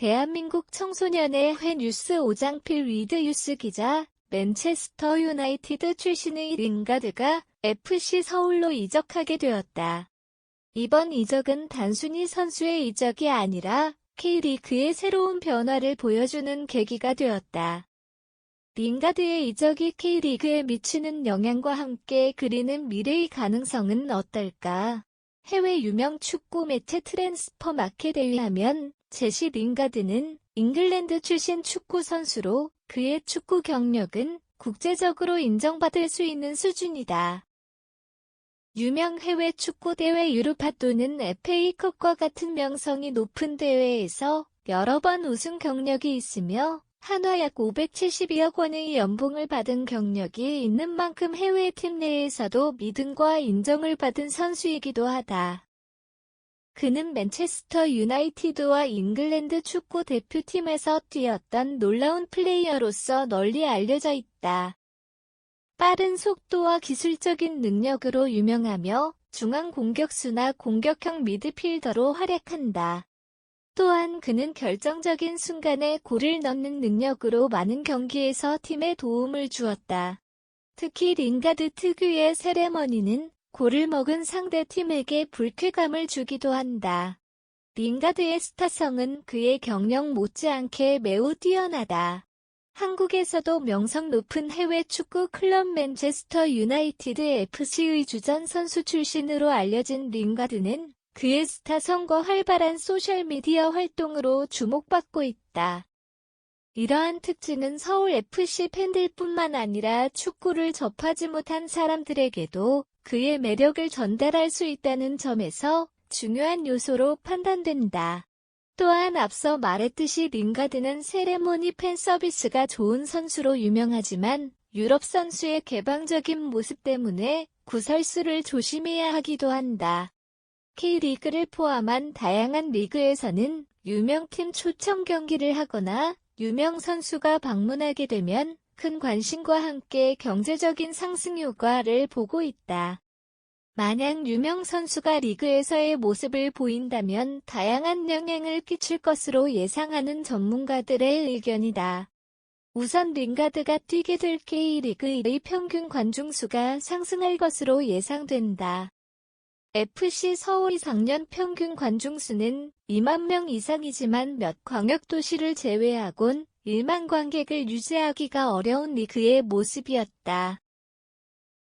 대한민국 청소년의 회 뉴스 오장필 위드 뉴스 기자, 맨체스터 유나이티드 출신의 링가드가 FC 서울로 이적하게 되었다. 이번 이적은 단순히 선수의 이적이 아니라 K리그의 새로운 변화를 보여주는 계기가 되었다. 링가드의 이적이 K리그에 미치는 영향과 함께 그리는 미래의 가능성은 어떨까? 해외 유명 축구 매체 트랜스퍼 마켓에 의하면 제시 링가드는 잉글랜드 출신 축구 선수로 그의 축구 경력은 국제적으로 인정받을 수 있는 수준이다. 유명 해외 축구 대회 유로파 또는 FA컵과 같은 명성이 높은 대회에서 여러 번 우승 경력이 있으며 한화 약 572억 원의 연봉을 받은 경력이 있는 만큼 해외 팀 내에서도 믿음과 인정을 받은 선수이기도 하다. 그는 맨체스터 유나이티드와 잉글랜드 축구 대표팀에서 뛰었던 놀라운 플레이어로서 널리 알려져 있다. 빠른 속도와 기술적인 능력으로 유명하며 중앙 공격수나 공격형 미드필더로 활약한다. 또한 그는 결정적인 순간에 골을 넣는 능력으로 많은 경기에서 팀에 도움을 주었다. 특히 링가드 특유의 세레머니는 골을 먹은 상대 팀에게 불쾌감을 주기도 한다. 링가드의 스타성은 그의 경력 못지않게 매우 뛰어나다. 한국에서도 명성 높은 해외 축구 클럽 맨체스터 유나이티드 FC의 주전 선수 출신으로 알려진 링가드는 그의 스타성과 활발한 소셜미디어 활동으로 주목받고 있다. 이러한 특징은 서울 FC 팬들뿐만 아니라 축구를 접하지 못한 사람들에게도 그의 매력을 전달할 수 있다는 점에서 중요한 요소로 판단된다. 또한 앞서 말했듯이 링가드는 세레모니 팬 서비스가 좋은 선수로 유명하지만 유럽 선수의 개방적인 모습 때문에 구설수를 조심해야 하기도 한다. K리그를 포함한 다양한 리그에서는 유명팀 초청 경기를 하거나 유명 선수가 방문하게 되면 큰 관심과 함께 경제적인 상승 효과를 보고 있다. 만약 유명 선수가 리그에서의 모습을 보인다면 다양한 영향을 끼칠 것으로 예상하는 전문가들의 의견이다. 우선 링가드가 뛰게 될 K리그의 평균 관중수가 상승할 것으로 예상된다. FC 서울이 작년 평균 관중수는 2만 명 이상이지만 몇 광역도시를 제외하곤 1만 관객을 유지하기가 어려운 리그의 모습이었다.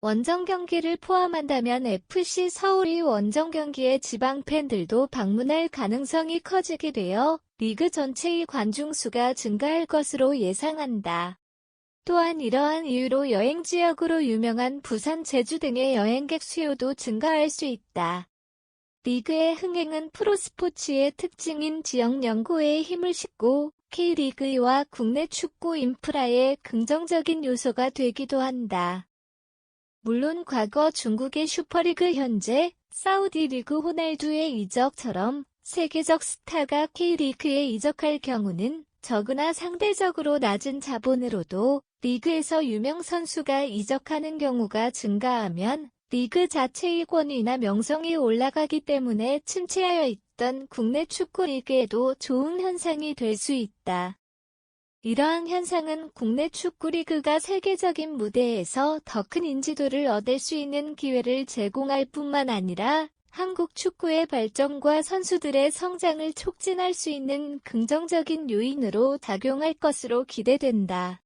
원정 경기를 포함한다면 FC 서울이 원정 경기에 지방 팬들도 방문할 가능성이 커지게 되어 리그 전체의 관중 수가 증가할 것으로 예상한다. 또한 이러한 이유로 여행 지역으로 유명한 부산, 제주 등의 여행객 수요도 증가할 수 있다. 리그의 흥행은 프로스포츠의 특징인 지역 연구에 힘을 싣고 K리그와 국내 축구 인프라의 긍정적인 요소가 되기도 한다. 물론 과거 중국의 슈퍼리그 현재 사우디 리그 호날두의 이적처럼 세계적 스타가 K리그에 이적할 경우는 적으나 상대적으로 낮은 자본으로도 리그에서 유명 선수가 이적하는 경우가 증가하면 리그 자체의 권위나 명성이 올라가기 때문에 침체하여 있 던 국내 축구 리그에도 좋은 현상이 될 수 있다. 이러한 현상은 국내 축구 리그가 세계적인 무대에서 더 큰 인지도를 얻을 수 있는 기회를 제공할 뿐만 아니라 한국 축구의 발전과 선수들의 성장을 촉진할 수 있는 긍정적인 요인으로 작용할 것으로 기대된다.